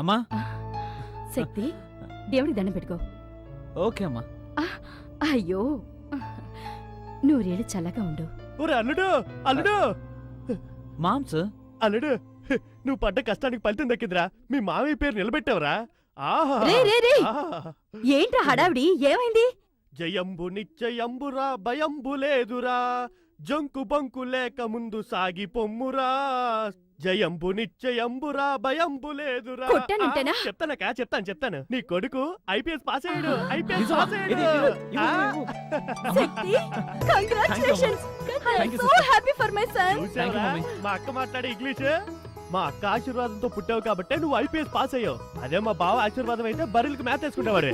అమ్మా. శక్తి దేవుడికి దండం పెట్టుకో. ఓకే అమ్మా. అయ్యో. నూరేళ్ళు చల్లగా ఉండు. ఒరే అల్లుడు అల్లుడు. మామ్స్. అల్లుడు నువ్వు పడ్డ కష్టానికి ఫలితం దక్కిందిరా. మీ మామయ్య పేరు నిలబెట్టావురా. ఆహా. రే రే రే. ఆహా. ఏంట్రా హడావిడి? ఏమైంది? జయంబు నిశ్చయంబురా భయంబు లేదురా. జంకు బంకు లేక ముందు సాగి పొమ్మురా. జయంబు నిశ్చయంబురా భయంబు లేదురా కొట్టానంటేనా? ఆ, చెప్తానకా చెప్తాను చెప్తాను నీ కొడుకు ఐపీఎస్ పాస్ అయ్యాడు ఐపీఎస్? పాస్ ఇది, అయ్యాడు ఇది, ఇవ్వు, ఆ, ఇవ్వు, ఇవ్వు. Shakti congratulations Thank you, sister. Happy for my son చూసావా? Thank you, mummy. మా అక్క మాట్లాడే ఇంగ్లీష్ మా అక్క ఆశీర్వాదంతో పుట్టావు కాబట్టి నువ్వు ఐపీఎస్ పాస్ అయ్యావు. అదే మా బావ ఆశీర్వాదం అయితే బర్రెలకి మ్యాథ్ వేసుకుంటావాడు.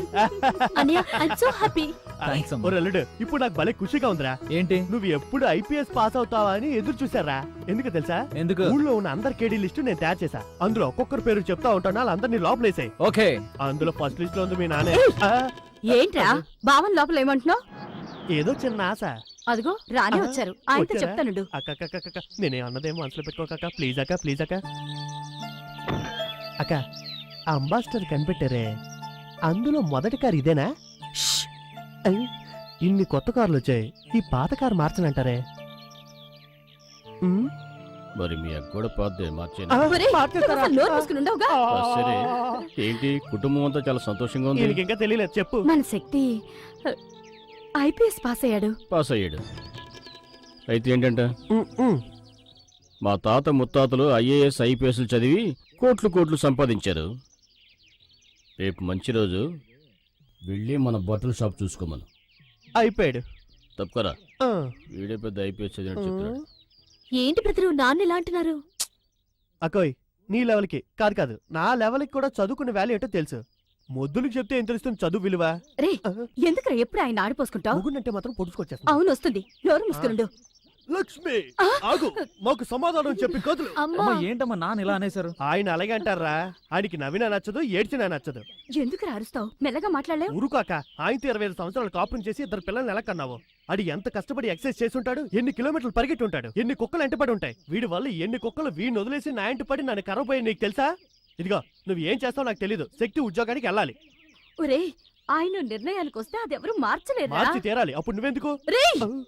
అల్లుడు ఇప్పుడు నాకు భలే ఖుషిగా ఉందిరా. ఏంటి? నువ్వు ఎప్పుడు ఐపీఎస్ పాస్ అవుతావా అని ఎదురు చూసారా ఎందుకు తెలుసా? ఎందుకు? ఊళ్ళో ఉన్న అందరి కేడీ లిస్టు నేను తయారు చేశా. అందులో ఒక్కొక్కరు పేరు చెప్తా ఉంటాను వాళ్ళందరినీ లోపలేసాయి. ఓకే. అందులో ఫస్ట్ లిస్ట్లో ఉంది మీ నానే ఆ, ఏంట్రా బావన్ లోపల ఏమంటున్నావు? ఏదో చిన్న ఆశ. అదిగో రానే వచ్చారు. ఆయనతో వచ్చారా? చెప్తానుండు. అక్క అక్క అక్క, అక్క నేనే అన్నదేమో మనసులో పెట్టుకోక ప్లీజ్ అక్క ప్లీజ్ అక్క. అక్క ఆ అంబాసిడర్ కనిపెట్టారే. అందులో మొదటి కారు ఇదేనా? ఇన్ని కొత్త కార్లు వచ్చాయి. ఈ పాత కారు మార్చనంటారే. ఉమ్, మరి మీ అక్క కూడా పాతదే ఆ, మార్చేయండి ఒరేయ్, మార్చేస్తారా? నువ్వు అసలు నోరు మూసుకుని ఉండవుగా? ఆ, సరే. ఏంటి? కుటుంబం అంతా చాలా సంతోషంగా ఉంది. ఇంకా తెలియలేదు చెప్పు. మన శక్తి ఐపీఎస్ పాస్ అయ్యాడు పాస్ అయ్యాడు అయితే ఏంటంట. మా తాత ముత్తాతలు ఐఏఎస్ ఐపీఎస్లు చదివి కోట్లు కోట్లు సంపాదించారు. రేపు మంచి రోజు. వెళ్ళి మన బట్టల షాప్ చూసుకోమను. అయిపోయాడు. తప్పుకరా? వీడే పెద్ద ఐపీఎస్ చదివినట్టు చెప్తున్నాడు. ఏంటి బ్రదరు నాన్న ఇలా అంటున్నారు? అకోయ్ నీ లెవెల్కి కాదు కాదు. నా లెవెల్కి కూడా చదువుకునే వాల్యూ ఏంటో తెలుసు. మొద్దులకు చెప్తే ఏం తెలుస్తుంది చదువు విలువ? రే ఎందుకురా ఎప్పుడు ఆయన ఆడిపోసుకుంటావు ముగ్గునంటే మాత్రం పొడుచుకొచ్చేస్తా అవును వస్తుంది. నోరు మూసుకునుండు. లక్ష్మి ఆగు. మాకు సమాధానం చెప్పి కదులు. అమ్మా. ఏంటమ్మా నాన్న ఇలా అనేశారు? ఆయన అలాగే అంటారా? ఆయనకి నవ్వినా నచ్చదు ఏడ్చినా నచ్చదు. ఎందుకురా అరుస్తావు? మెల్లగా మాట్లాడలేవు? ఊరుకాక ఆయనతో ఇరవై ఐదు సంవత్సరాలు కాపురం చేసి ఇద్దరు పిల్లల్ని ఎలా కన్నావు? ఆడి ఎంత కష్టపడి ఎక్సైజ్ చేసి ఉంటాడు ఎన్ని కిలోమీటర్లు పరిగెట్టి ఉంటాడు? ఎన్ని కుక్కలు ఎంటపడి ఉంటాయి? వీడి వల్ల ఎన్ని కుక్కలు వీడిని వదిలేసి నా ఎంట పడి నన్ను కరవపోయి నీకు తెలుసా? ఇదిగో నువ్వు ఏం చేస్తావు నాకు తెలీదు. శక్తి ఉద్యోగానికి వెళ్ళాలి. ఒరే ఆయన నిర్ణయానికి వస్తే అది ఎవరు మార్చలేరా? మార్చి తీరాలి. అప్పుడు నువ్వెందుకు? రేయ్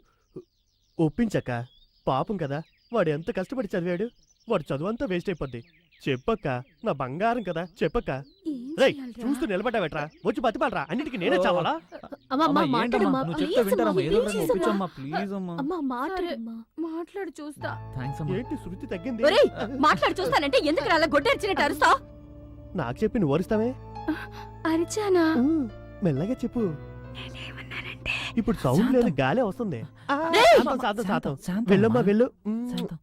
ఒప్పించక్క. పాపం కదా. వాడు ఎంత కష్టపడి చదివాడు? వాడు చదువు అంతా వేస్ట్ అయిపోద్ది. చెప్పక్క. నా బంగారం కదా. చెప్పక్క. రేయ్? చూస్తూ నిలబడ్డావేట్రా? వచ్చి బతిపాలరా? అన్నిటికీ నేనే చావాలా? అమ్మా, అమ్మా, అమ్మా, ఏంటమ్మా? మాట్లాడమ్మా, నువ్వు చెప్తే please వింటారమ్మా అమ్మా, ఏదో please ఒకటి అమ్మా. ఒప్పించమ్మా ప్లీజ్ అమ్మా. అమ్మా మాట్లాడమ్మా. మాట్లాడు చూస్తా. థ్యాంక్స్ అమ్మా. ఏంటి శృతి తగ్గింది? ఒరేయ్ మాట్లాడు చూస్తానంటే ఎందుకు అలా గొడ్డరిచినట్టు అరుస్తావు? నాకు చెప్పి నువ్వు ఓరుస్తావే అరిచానా? మెల్లగా చెప్పు. ఇప్పుడు సౌండ్ లేదు గాలే వస్తుంది. వెళ్ళమ్మా. వెళ్ళు.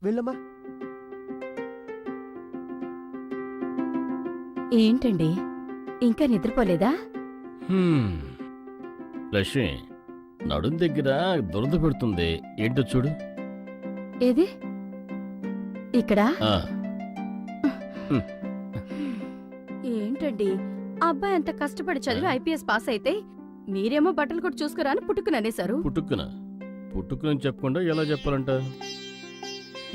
వెళ్ళమ్మా. ఏంటండి? ఇంకా నిద్రపోలేదా? హ్మ్. లక్ష్మి నడుం దగ్గర దురద పెడుతుంది. ఏంటో చూడు. ఏది? ఇక్కడ? ఆ, ఏంటండి? అబ్బాయి అంత కష్టపడి చదివి ఐపీఎస్ పాస్ అయితే మీరేమో బట్టలు కూడా చూసుకురా అని పుట్టుకుని. అనేశారు పుట్టుక్కున పుట్టుకుని చెప్పకుండా ఎలా చెప్పాలంట?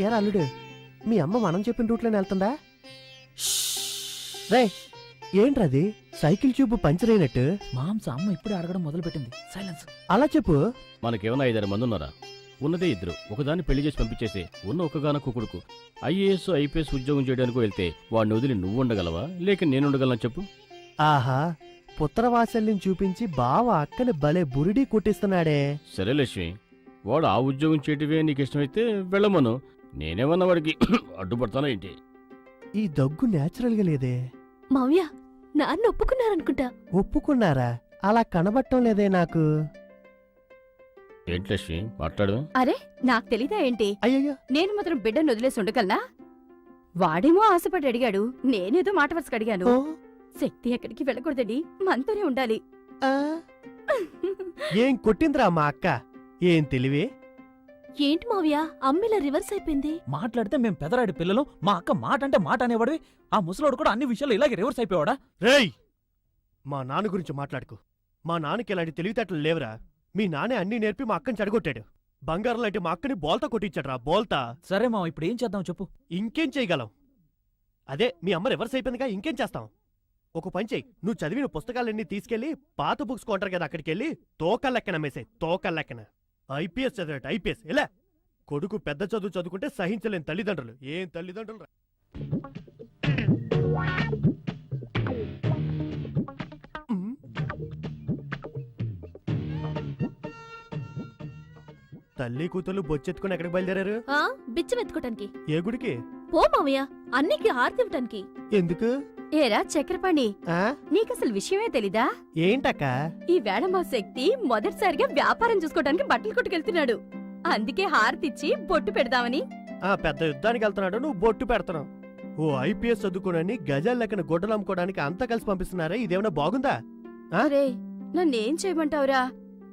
ఏరా అల్లుడు మీ అమ్మ మనం చెప్పిన రూట్లోనే వెళ్తుందా? రే ఏంట్రది సైకిల్ ట్యూబ్ పంచర్ అయినట్టు మామ్స్ అమ్మ ఇప్పుడే అడగడం మొదలు పెట్టింది సైలెన్స్. అలా చెప్పు. మనకేమైనా ఐదారు మంది ఉన్నారా ఉన్నదే ఇద్దరు. ఒకదాన్ని పెళ్ళి చేసి పంపించేసే. ఉన్న ఒకగానొక్క కొడుకు. ఐఏఎస్ ఐపీఎస్ ఉద్యోగం చేయడానికి వెళ్తే వాడిని వదిలి నువ్వు ఉండగలవా లేక నేను ఉండగలనా చెప్పు. ఆహా పుత్రవాసల్యం చూపించి బావ అక్కని భలే బురిడి కుట్టిస్తున్నాడే. సరే లక్ష్మి వాడు ఆ ఉద్యోగం చేయటమే నీకు ఇష్టమైతే వెళ్ళమను. నేనేమన్నా వాడికి అడ్డుపడతానా ఏంటి? ఈ దగ్గు నేచురల్గా లేదే. మావయ్య నాన్న ఒప్పుకున్నారనుకుంటా. ఒప్పుకున్నారా? అలా కనబట్టం లేదే నాకు. ఏంటి లక్ష్మి? మాట్లాడు. అరే నాకు తెలీదా ఏంటి? అయ్యయ్యో. నేను మాత్రం బిడ్డను వదిలేసి ఉండగలనా? వాడేమో ఆశపడి అడిగాడు. నేనేదో మాట వరుసకు అడిగాను. ఓ, శక్తి ఎక్కడికి వెళ్ళకూడదండి. మనతోనే ఉండాలి. ఆ. ఏం కొట్టిందిరా మా అక్క? ఏం తెలివి? ఏంటి మావయ్య? అమ్మిలా రివర్స్ అయిపోయింది. మాట్లాడితే మేము పెదరాడి పిల్లలు మా అక్క మాట అంటే మాట అనేవాడివి. ఆ ముసలోడు కూడా అన్ని విషయాలు ఇలాగే రివర్స్ అయిపోయాడా రేయ్! మా నాన్న గురించి మాట్లాడుకో. మా నాన్నకి ఇలాంటి తెలివితేటలు లేవురా. మీ నాన్నే అన్ని నేర్పి మా అక్కని చెడగొట్టాడు. బంగారం లాంటి మా అక్కని బోల్తా కొట్టించాడురా బోల్తా. సరే మామ ఇప్పుడు ఏం చేద్దాం చెప్పు. ఇంకేం చేయగలం? అదే మీ అమ్మ రివర్స్ అయిపోయిందిగా ఇంకేం చేస్తాం? ఒక పని చెయ్యి నువ్వు చదివిన పుస్తకాలన్నీ తీసుకెళ్ళి పాత బుక్స్ కొంటారు కదా అక్కడికి వెళ్ళి తోక లెక్కన మేసే తోక లెక్కన ఐపీఎస్ చదివాడు ఐపీఎస్. ఎలా? కొడుకు పెద్ద చదువు చదువుకుంటే సహించలేని తల్లిదండ్రులు. ఏం తల్లిదండ్రులు. తల్లి కూతురు బొచ్చెత్తుకుని ఎక్కడికి బయలుదేరారు? ఆ బిచ్చం ఎత్తుకోటానికి ఏ గుడికి? పో మామయ్య అన్నికి హారతి ఇవ్వటానికి. ఎందుకు? ఏరా చక్రపాణి? ఆ? నీకసలు విషయమే తెలీదా? ఏంటక్క? ఈ వేళ మా శక్తి మొదటిసారిగా వ్యాపారం చూసుకోవడానికి బట్టలు కొట్టుకెళ్తున్నాడు. అందుకే హారతిచ్చి బొట్టు పెడదామని. ఆ పెద్ద యుద్ధానికి వెళ్తున్నాడు. నువ్వు బొట్టు పెడతావు ఓ ఐపీఎస్ చదువుకోనని గజాల లెక్కన గొడ్డలు అమ్ముకోవడానికి అంతా కలిసి పంపిస్తున్నారా? ఇదేమన్నా బాగుందా? అరే నన్నేం చేయమంటావురా?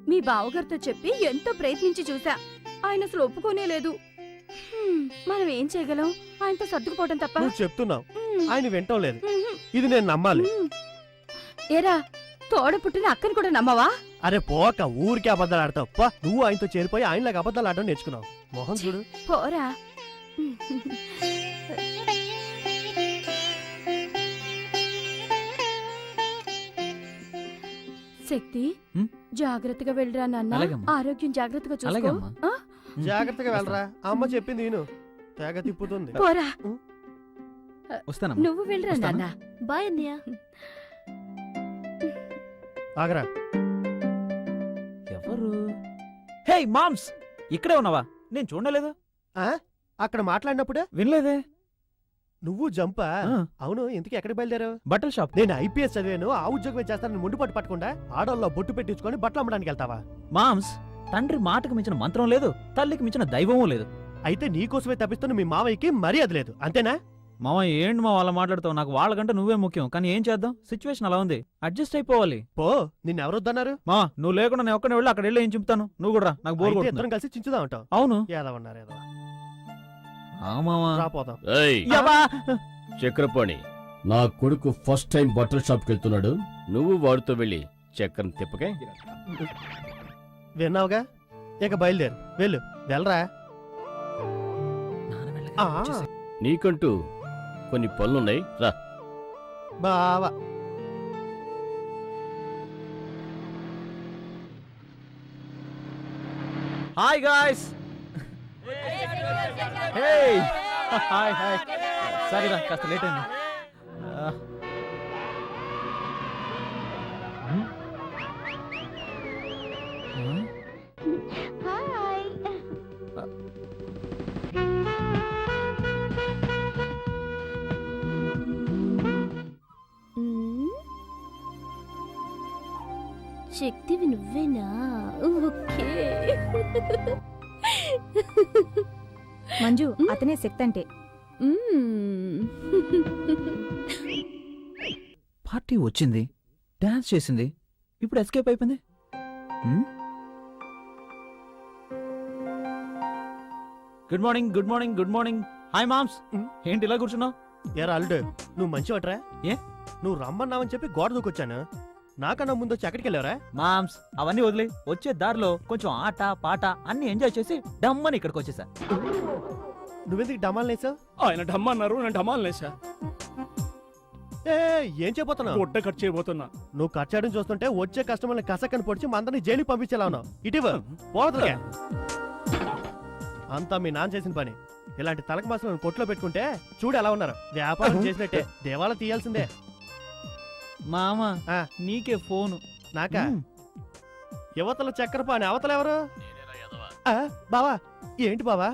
మీ బావగారితో చెప్పి ఎంతో ప్రయత్నించి చూసా ఆయన అసలు ఒప్పుకోనే లేదు. మనం ఏం చేయగలం? ఆయనతో సర్దుకుపోవడం తప్ప. నువ్వు చెప్తున్నావు. ఆయన వింటం లేదు. ఇది నేను నమ్మాలి. ఏరా తోడ పుట్టిన అక్కని కూడా నమ్మవా? అరే పోక ఊరికే అబద్ధాలు ఆడతావు. పో నువ్వు ఆయనతో చేరిపోయి ఆయనలాగా అబద్ధాలు ఆడడం నేర్చుకున్నావు. మోహన్ చూడు. పోరా. శక్తి? జాగ్రత్తగా వెళ్ళరా నాన్న. ఆరోగ్యం జాగ్రత్తగా చూసుకో? జాగ్రత్తగా వెళ్ళరా. అమ్మ చెప్పింది నేను తెగ తిప్పుతుంది. పోరా. వస్తానమ్మా. నువ్వు వెళ్ళరా వస్తాను. నాన్న. బాయ్ అన్నయ్య. ఆగరా. ఎవరు? Hey moms! ఇక్కడే ఉన్నావా? నేను చూడలేదు? ఆ? అక్కడ మాట్లాడినప్పుడే? వినలేదే. నువ్వు జంపా? ఆ, అవును ఇంతకీ ఎక్కడికి బయలుదేరావు? బట్టల షాప్. నేను ఐపీఎస్ చదివాను ఆ ఉద్యోగమే చేస్తానని ముందు పట్టు పట్టకుండా ఆడోళ్ళలో బొట్టు పెట్టించుకొని బట్టలు అమ్మడానికి వెళ్తావా? మామ్స్ తండ్రి మాటకు మించిన మంత్రం లేదు తల్లికి మించిన దైవము లేదు. అయితే నీకోసమే తప్పిస్తున్న మీ మావయ్యకి మర్యాద లేదు అంతేనా? మామ ఏంటి మా వాళ్ళ మాట్లాడతావు? నాకు వాళ్ళకంటే నువ్వే ముఖ్యం. కానీ ఏం చేద్దాం? సిచ్యువేషన్ అలా ఉంది. అడ్జస్ట్ అయిపోవాలి. పో నిన్నెవరొద్దన్నారు? మా నువ్వు లేకుండా నేను ఒక్కనే వెళ్ళి అక్కడ వెళ్ళి ఏం చెప్తాను? నువ్వు కూడా రా, నాకు బోర్ అయితే కొడుతుంది. ఇద్దరం కలిసి చించుదా ఉంటావు అవును. ఏదవన్నారు ఏదో. ఆ మామా రాపోదాం ఏయ్. యబ్బా! చక్రపాణి. నా కొడుకు ఫస్ట్ టైం బట్టల షాప్కి వెళ్తున్నాడు నువ్వు వాడితో వెళ్ళి చక్రం తిప్పకే. విన్నావుగా? ఇక బయలుదేరు. వెళ్ళు. వెళ్ళరా? నాన్న ఆ. నీకంటూ కొన్ని పనులున్నాయి. రా. బావా. Hi guys. Hey hi hi. Sorry రా కాస్త లేట్ అయింది. శక్తివి నువ్వేనా ఓకే మంజు అతనే శక్తి అంటే. మ్మ్. పార్టీ వచ్చింది. డాన్స్ చేసింది. ఇప్పుడు ఎస్కేప్ అయిపోయింది? Good morning good morning good morning hi moms? ఏంటి ఇలా కూర్చున్నావు? ఏరా అల్లుడు నువ్వు మంచివట్రా ఏ? నువ్వు రమ్మన్నావని చెప్పి గోడ దూకొచ్చాను. నాకన్నా ముందు వచ్చి ఎక్కడికి వెళ్ళావరా మామ్స్ అవన్నీ వదిలే. వచ్చే దారిలో కొంచెం ఆట పాట అన్ని ఎంజాయ్ చేసి డమ్మని ఇక్కడికి వచ్చేసా నువ్వెందుకు డమాలు నేసావు? ఆయన డమ్మన్నారు నేను డమ్మాలనేసా ఏ ఏం చేయబోతున్నావు? గుడ్డ కట్ చేయబోతున్నా. నువ్వు కట్ చేయడం చూస్తుంటే వచ్చే కస్టమర్ని కసక్కని పొడిచి మందరిని జైలుకి పంపించేలా ఉన్నావు ఇటీవ పోవద్దులే. అంతా మీ నాన్న చేసిన పని. ఇలాంటి తలక మాసం కొట్లో పెట్టుకుంటే చూడు ఎలా ఉన్నారు. వ్యాపారం చేసినట్టే. దేవాల తీయాల్సిందే. మామ. నీకే ఫోను. నాకా. యువతల చక్కెర పాని అవతల ఎవరు? ఆ, బావా ఏంటి బావా?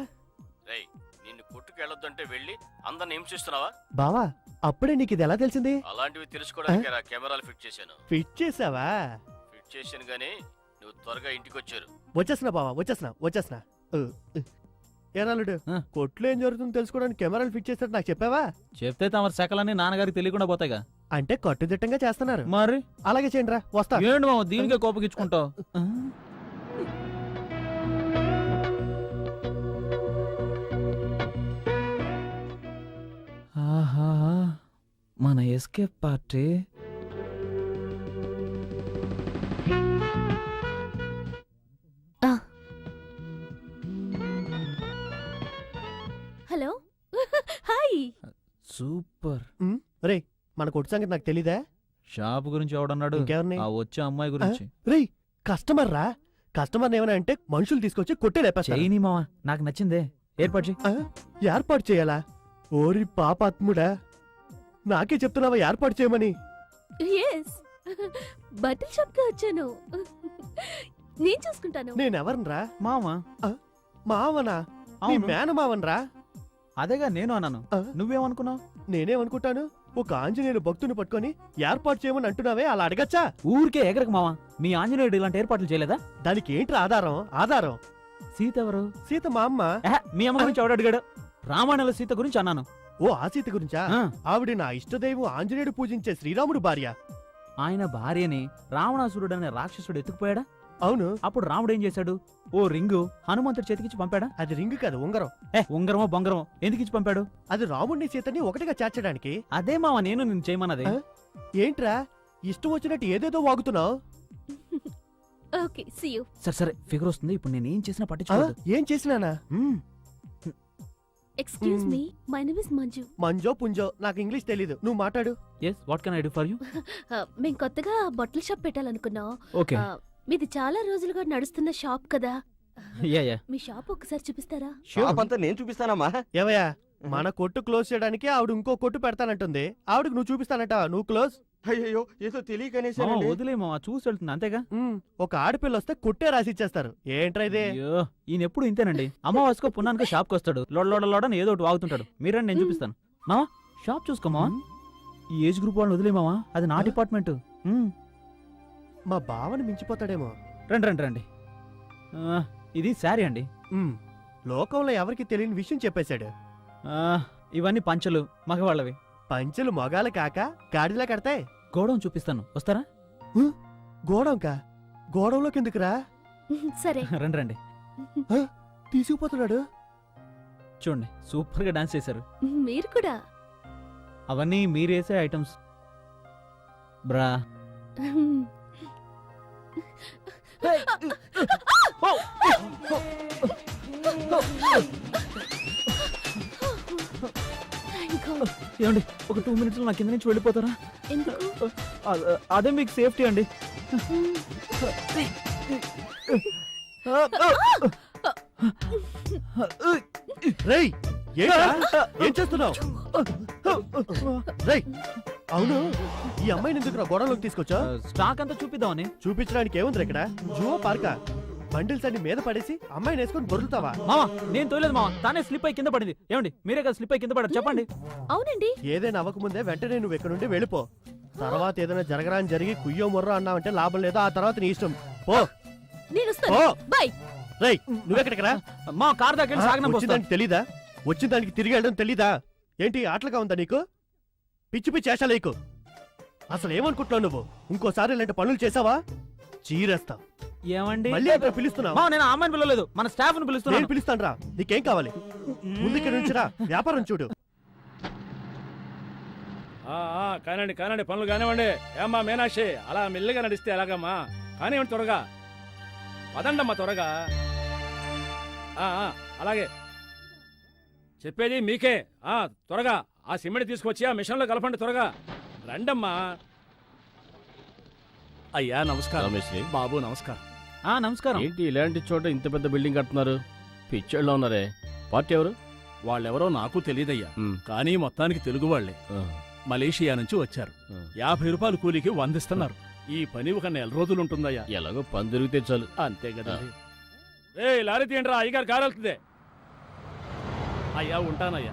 రేయ్ నిన్ను కొట్టుకు వెళ్ళొద్దంటే వెళ్ళి అందరిని హింసిస్తున్నావా? బావా అప్పుడే నీకు ఇది ఎలా తెలిసింది? అలాంటివి తెలుసుకోవడానికి రా కెమెరాలు ఫిట్ చేశాను. ఫిట్ చేసావా ఫిట్ చేశాను గానీ నువ్వు త్వరగా ఇంటికి వచ్చారు వచ్చేస్తున్నా బావా వచ్చేస్తున్నా వచ్చేస్తున్నా. ఉ, ఉ. ఏరాలుడు ఆ. కొట్లో ఏం జరుగుతుందో తెలుసుకోవడానికి కెమెరాలు ఫిట్ చేసినట్టు నాకు చెప్పావా? చెప్తే తమ శకలన్నీ నాన్నగారికి తెలియకుండా పోతాయిగా. అంటే కట్టుదిట్టంగా చేస్తున్నారు. మరి? అలాగే చేయండి రా వస్తా. ఏంటి మామ దీనికే కోపగించుకుంటావు? ఆహా మన ఎస్కేప్ పార్టీ కొట్టు సంగతి నాకు తెలీదా? షాప్ గురించి ఎవడన్నాడు? ఇంకెవరిని? ఆ వచ్చే అమ్మాయి గురించి. రేయ్ కస్టమర్ రా. కస్టమర్ ఏమైనా అంటే మనుషులు తీసుకొచ్చి కొట్టే లేపేస్తారు? చేయని మావా నాకు నచ్చిందే. ఏర్పాటు చేయి. ఆ? ఏర్పాటు చేయాలా? ఓరి పాపాత్ముడా. నాకే చెప్తున్నావా ఏర్పాటు చేయమని? ఎస్ బట్టల షాప్కి వచ్చాను. నేను చూసుకుంటాను. నేనెవరనరా? మావా మావనా? నీ అవును. మేనమావనరా? అదేగా నేను అన్నాను. ఆ? నువ్వేమనుకున్నావు? నేనేమనుకుంటాను? ఒక ఆంజనేయులు భక్తుని పట్టుకొని ఏర్పాటు చేయమని అంటున్నావే అలా అడగచ్చా? ఊరికే ఎగరకు మావా? మీ ఆంజనేయుడు ఇలాంటి ఏర్పాట్లు చేయలేదా? దానికి ఏంట్రా ఆధారం? ఆధారం? సీత ఎవరు? సీత మా అమ్మ. మీ అమ్మ గురించి ఎవడు అడిగాడు? రామాయణంలో సీత గురించి అన్నాను. ఓ ఆ సీత గురించా? ఆ, ఆవిడ నా ఇష్టదైవం ఆంజనేయుడు పూజించే శ్రీరాముడు భార్య. ఆయన భార్యని రావణాసురుడు అనే రాక్షసుడు ఎత్తుకుపోయాడా? అవును. అప్పుడు రాముడు ఏం చేశాడు? ఓ రింగు హనుమంతుడి చేతికిచ్చి పంపాడా? అది రింగ్ కాదు ఉంగరం. ఏ ఉంగరమో బొంగరమో ఎందుకు ఇచ్చి పంపాడు? అది రాముడిని సీతని ఒకటిగా చేర్చడానికి. అదే మావా నేను నిన్ను చేయమన్నది. ఆ? ఏంట్రా? ఇష్టం వచ్చినట్టు ఏదేదో వాగుతున్నావు. ఓకే సీ యూ సరే సరే ఫిగర్ వస్తుంది. ఇప్పుడు నేను ఏం చేసినా పట్టించుకోవద్దు. ఏం చేసినానా? మ్మ్. Excuse Hmm. Me my name is Manju మంజో పుంజో నాకు ఇంగ్లీష్ తెలీదు. నువ్వు మాట్లాడు. Yes what can I do for you మేము కొత్తగా బట్టల షాప్ పెట్టాలనుకున్నాం. ఓకే ఆ, మీది చాలా రోజులుగా నడుస్తున్న షాప్ కదా. యా యా మీ షాప్ ఒకసారి చూపిస్తారా? షాప్ అంతా నేను చూపిస్తానమ్మా. ఏవయ్యా మన కొట్టు క్లోజ్ చేయడానికి ఆవిడ ఇంకో కొట్టు పెడతానంటుంది. ఆవిడకి నువ్వు చూపిస్తానంట నువ్వు క్లోజ్? అయ్యో ఏదో తెలియకనేసి మామ వదిలే మామ చూసి వెళ్తుంది అంతేగా? ఒక ఆడపిల్ల వస్తే కొట్టే రాసి ఇచ్చేస్తారు ఏంట్రా ఇదే? అయ్యో ఈయన ఎప్పుడు ఇంతేనండి. అమావాస్యకో పున్నానికో షాప్కి వస్తాడు. లోడ లోడ లోడని ఏదో ఒకటి వాగుతుంటాడు. మీరండి నేను చూపిస్తాను. మావా షాప్ చూసుకో మావా ఈ ఏజ్ గ్రూప్ వాళ్ళని వదిలే మావా అది నా? డిపార్ట్మెంట్. మా బావని మించిపోతాడేమో. రండి రండి రండి. ఆ, ఇది శారీ అండి. ఉమ్, లోకంలో ఎవరికి తెలియని విషయం చెప్పేశాడు. ఆ, ఇవన్నీ పంచలు మగవాళ్ళవి. పంచెలు మొగాలు కాక గాడిలా కడతాయి. గోడౌన్ చూపిస్తాను. వస్తారా? గోడంకా గోడంలోకి ఎందుకురా? సరే. రండి రండి. తీసుకుపోతున్నాడు? చూడండి సూపర్గా డాన్స్ చేశారు. మీరు కూడా? అవన్నీ మీరేసే ఐటమ్స్. బ్రా. ఏమండి ఒక టూ మినిట్స్ నా కింద నుంచి వెళ్ళిపోతారా అదే మీకు సేఫ్టీ అండి రేయ్? ఏం చేస్తున్నావు రేయ్ అవును. ఈ అమ్మాయిని ఎందుకు గోడంలోకి తీసుకొచ్చా? స్టాక్ అంతా చూపిద్దామని. చూపించడానికి ఏముంది ఇక్కడ? జువో పార్కా. బండిల్స్ అన్ని మీద పడేసి అమ్మాయిని వేసుకొని దొరుకుతావా మావా నేను తోయలేదు మావా తానే స్లిప్ అయి కింద పడింది. ఏమండి మీరే కదా స్లిప్ అయి కింద పడారు. చెప్పండి. అవునండి. ఏదైనా అవ్వకముందే వెంటనే నువ్వు ఇక్కడ నుండి వెళ్ళిపో. తర్వాత ఏదైనా జరగరా అని జరిగి కుయ్యో మొర్రో అన్నావంటే లాభం లేదు. ఆ తర్వాత నీ ఇష్టం. పో. నేను వస్తాను. పో. బాయ్. రేయ్ నువ్వెక్కడికి రా మా కార్ దగ్గర సాగనం వచ్చిన దానికి తెలీదా? వచ్చిన దానికి తిరిగి వెళ్ళడం తెలీదా? ఏంటి ఆటలుగా ఉందా నీకు? పిచ్చి పిచ్చి వేషాలేకు అసలు ఏమనుకుంటున్నావు నువ్వు? ఇంకోసారి ఇలాంటి పనులు చేసావా? చీరేస్తా. ఏమండి? మళ్ళీ అక్కడ పిలుస్తున్నావు. మావా నేను ఆ అమ్మాయిని పిలవలేదు. మన స్టాఫ్ని నేను పిలుస్తున్నాను పిలుస్తాను రా. నీకేం కావాలి? ముందు ఇక్కడ నుంచి రా. వ్యాపారం చూడు. ఆ, ఆ, కానండి కానండి. పనులు కానివ్వండి. ఏమ్మా మీనాక్షి? అలా మెల్లిగా నడిస్తే ఎలాగమ్మా? కానివ్వండి త్వరగా. పదండమ్మా త్వరగా. ఆ, ఆ, అలాగే. చెప్పేది మీకే. ఆ త్వరగా. ఆ సిమెంట్ తీసుకొచ్చి ఆ మిషన్లో కలపండి త్వరగా. రండమ్మా. అయ్యా నమస్కారం. రమేశ్రీ బాబు నమస్కారం. ఆ నమస్కారం. ఏంటి ఇలాంటి చోట ఇంత పెద్ద బిల్డింగ్ కడుతున్నారు? పిచ్చోళ్ళ ఉన్నారే. పార్టీ ఎవరు? వాళ్ళెవరో నాకు తెలియదయ్యా మ్, కానీ మొత్తానికి తెలుగు వాళ్ళే. ఆ, మలేషియా నుంచి వచ్చారు. ఆ. యాభై రూపాయలు కూలికి వందిస్తున్నారు. ఈ పని ఒక నెల రోజులు ఉంటుందయ్యా ఎలాగో పని దొరికితే చాలు. అంతే కదా. ఏ లారీ తీయండిరా అయ్యగారు కారు వెళ్తుంది అయ్యా ఉంటానయ్యా.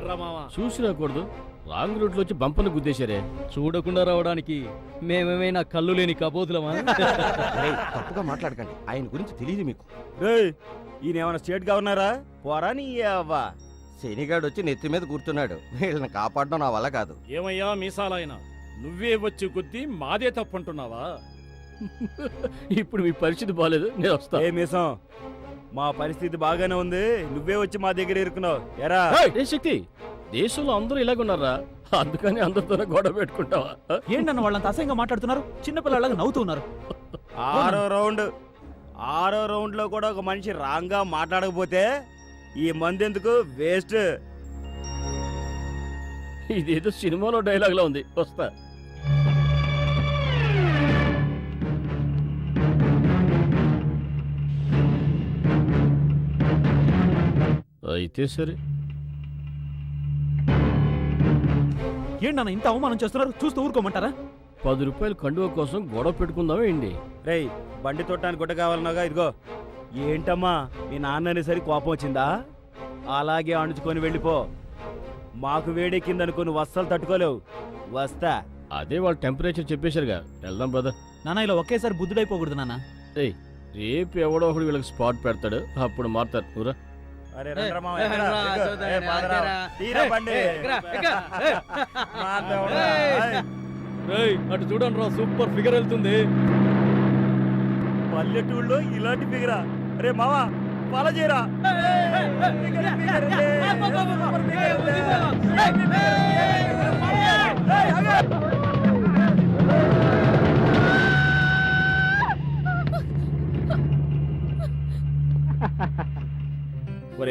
దోరికాడ్రా మావా చూసి రాకూడదు రాంగ్ రూట్లో వచ్చి బంపను గుద్దేశారే. చూడకుండా రావడానికి మేమేమైనా కళ్ళు లేని కబోతులమా? తప్పుగా మాట్లాడకండి. ఆయన గురించి తెలియదు మీకు. ఈయన ఏమైనా స్టేట్ గవర్నరా? పోరా నీ అవ్వా. శనిగాడు వచ్చి నెత్తి మీద కూర్చున్నాడు. వీళ్ళని కాపాడడం నా వల్ల కాదు. ఏమయ్యా మీసాలైనా? నువ్వే వచ్చి గుద్ది మాదే తప్పంటున్నావా? ఇప్పుడు మీ పరిస్థితి బాగాలేదు నేను వస్తా. ఏ మీసం మా పరిస్థితి బాగానే ఉంది. నువ్వే వచ్చి మా దగ్గర ఇరుకున్నావు ఎరా. ఏ శక్తి దేశంలో అందరూ ఇలాగున్నారా అందుకని అందరితోనే గొడవ పెట్టుకుంటావా? ఏంటన్న వాళ్ళంత అసహ్యంగా మాట్లాడుతున్నారు? చిన్నపిల్లలాగా నవ్వుతున్నారు ఆరో రౌండ్. ఆరో రౌండ్లో కూడా ఒక మనిషి రాంగ్గా మాట్లాడకపోతే ఈ మందు ఎందుకు? వేస్ట్. ఇదేదో సినిమాలో డైలాగ్ లా ఉంది. వస్తా. అయితే సరే. ఏంటన్న ఇంత అవమానం చేస్తున్నారు? చూస్తూ ఊరుకోమంటారా? పది రూపాయలు కండువ కోసం గొడవ పెట్టుకుందామా ఏంటి? రేయ్ బండి తొట్టానికి గుడ్డ కావాలన్నాగా ఇదిగో. ఏంటమ్మా మీ నాన్న అనేసరి కోపం వచ్చిందా? అలాగే అణుచుకొని వెళ్ళిపో. మాకు వేడెక్కిందనుకుని వస్తలు తట్టుకోలేవు. వస్తా. అదే వాళ్ళ టెంపరేచర్ చెప్పేశారుగా. వెళ్దాం బ్రదర్ నాన్న ఇలా ఒకేసారి బుద్ధుడైపోకూడదు నాన్న. రేపు ఎవడో ఒకడు వీళ్ళకి స్పాట్ పెడతాడు. అప్పుడు మారుతారు. ఊరా అరే అటు చూడండి రా సూపర్ ఫిగర్ వెళ్తుంది. పల్లెటూళ్ళలో ఇలాంటి ఫిగరా. రే మావా ఫాలో చేయరా?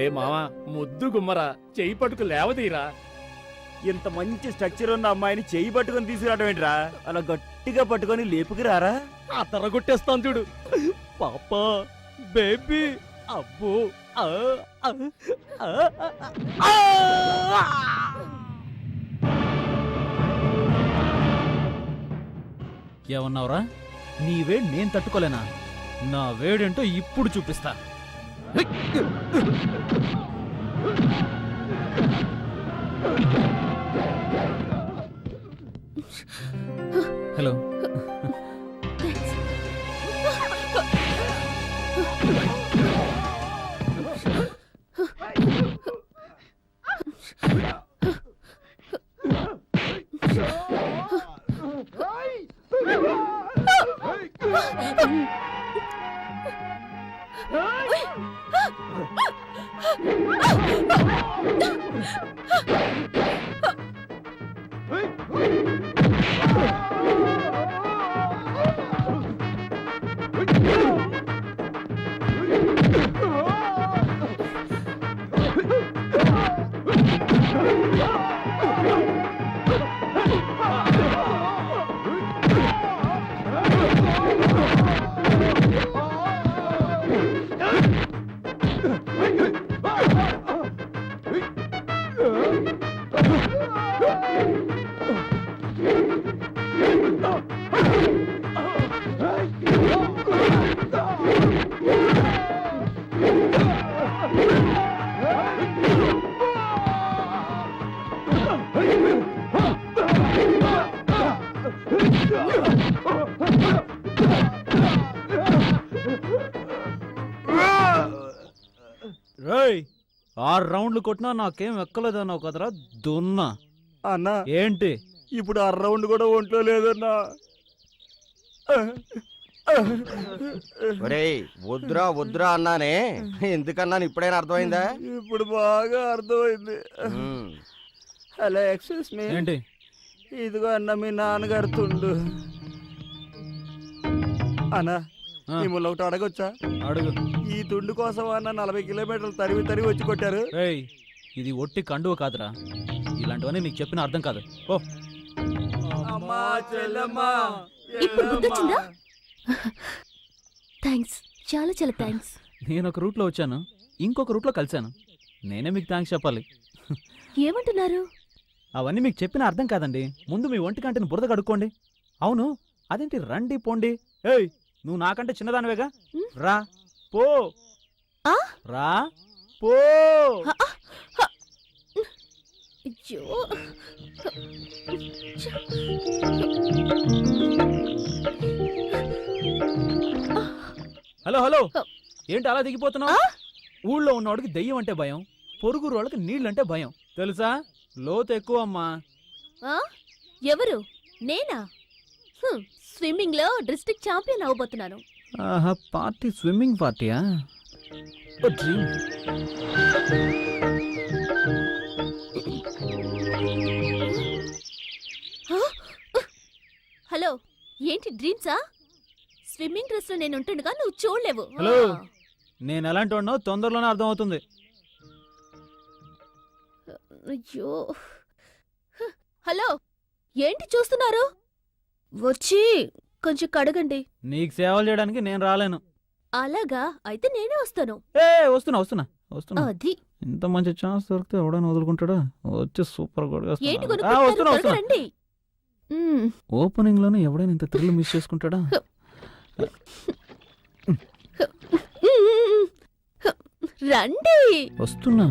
మావా ముద్దు గుమ్మరా. చెయ్యి పట్టుకు లేవదీరా. ఇంత మంచి స్ట్రక్చర్ ఉన్న అమ్మాయిని చెయ్యి పట్టుకొని తీసుకురావడం ఏంట్రా? అలా గట్టిగా పట్టుకొని లేపుకి రారా? ఆ తర కొట్టేస్తాను చూడు. పాప బేబీ అబ్బో ఆ, ఆ, ఆ, ఆ, ఆ. ఏమన్నావురా? నీ వేడి నేను తట్టుకోలేనా? నా వేడేంటో ఇప్పుడు చూపిస్తా. హలో ఆరు రౌండ్లు కొట్టినా నాకేం ఎక్కలేదన్నావు కదరా దున్నా. అన్నా. ఏంటి? ఇప్పుడు ఆ రౌండ్ కూడా ఒంట్లో లేదన్నా. ఒరేయ్ వద్దురా వద్దురా అన్నానే. ఎందుకన్నాను ఇప్పుడైనా అర్థమైందా? ఇప్పుడు బాగా అర్థమైంది. ఉమ్. Hello excuse me. ఏంటి? ఇదిగో అన్న మీ నాన్నగారు తుండు. అన్నా. మిమ్మల్ని ఒకటి అడగొచ్చా? అడుగు. ఈ తుండు కోసం అన్న నలభై కిలోమీటర్లు తరివి తరివి వచ్చి కొట్టారు. రేయ్ ఇది ఒట్టి కండువ కాదురా. ఇలాంటివన్నీ నీకు చెప్పిన అర్థం కాదు. ఓ అమ్మా చెల్లమ్మా ఇప్పుడు గుర్తొచ్చిందా? థ్యాంక్స్. చాలా చాలా థ్యాంక్స్. నేను ఒక రూట్లో వచ్చాను. ఇంకొక రూట్లో కలిశాను. నేనే మీకు థ్యాంక్స్ చెప్పాలి. ఏమంటున్నారు? అవన్నీ మీకు చెప్పిన అర్థం కాదండి. ముందు మీ ఒంటి కంటిని బురద కడుక్కోండి. అవును అదేంటి రండి పోండి. ఏయ్ నువ్వు నాకంటే చిన్నదానివేగా. రా. పో? రా. పో. అయ్యో. Hello hello. ఏంటి అలా దిగిపోతున్నావు? ఊళ్ళో ఉన్నవాడికి దెయ్యం అంటే భయం పొరుగు వాళ్ళకి నీళ్ళంటే భయం. తెలుసా? లోతు ఎక్కువ అమ్మా? ఎవరు? నేనా? స్విమ్మింగ్లో డిస్ట్రిక్ట్ ఛాంపియన్ అవబోతున్నాను ఆహా పార్టీ స్విమ్మింగ్ పార్టీయా? ఓ డ్రీమ్. హలో ఏంటి డ్రీమ్సా? స్విమ్మింగ్ డ్రెస్లో నేను ఉంటుండగా నువ్వు చూడలేవు. హలో. నేను ఎలాంటి వాడినో తొందరలోనే అర్థమవుతుంది. అయ్యో. హలో ఏంటి చూస్తున్నారు? వచ్చి కొంచెం కడగండి నీకు సేవలు చేయడానికి నేను రాలేను అలాగా అయితే నేనే వస్తాను ఏ వస్తున్నా వస్తున్నా వస్తున్నా అది ఇంత మంచి ఛాన్స్ దొరికితే ఎవడైనా వదులుకుంటాడా వచ్చి సూపర్ ఏంటి వస్తున్నా రండి మ్మ్. ఓపెనింగ్లోనే ఎవడైనా ఇంత థ్రిల్ మిస్ చేసుకుంటాడా రండి వస్తున్నా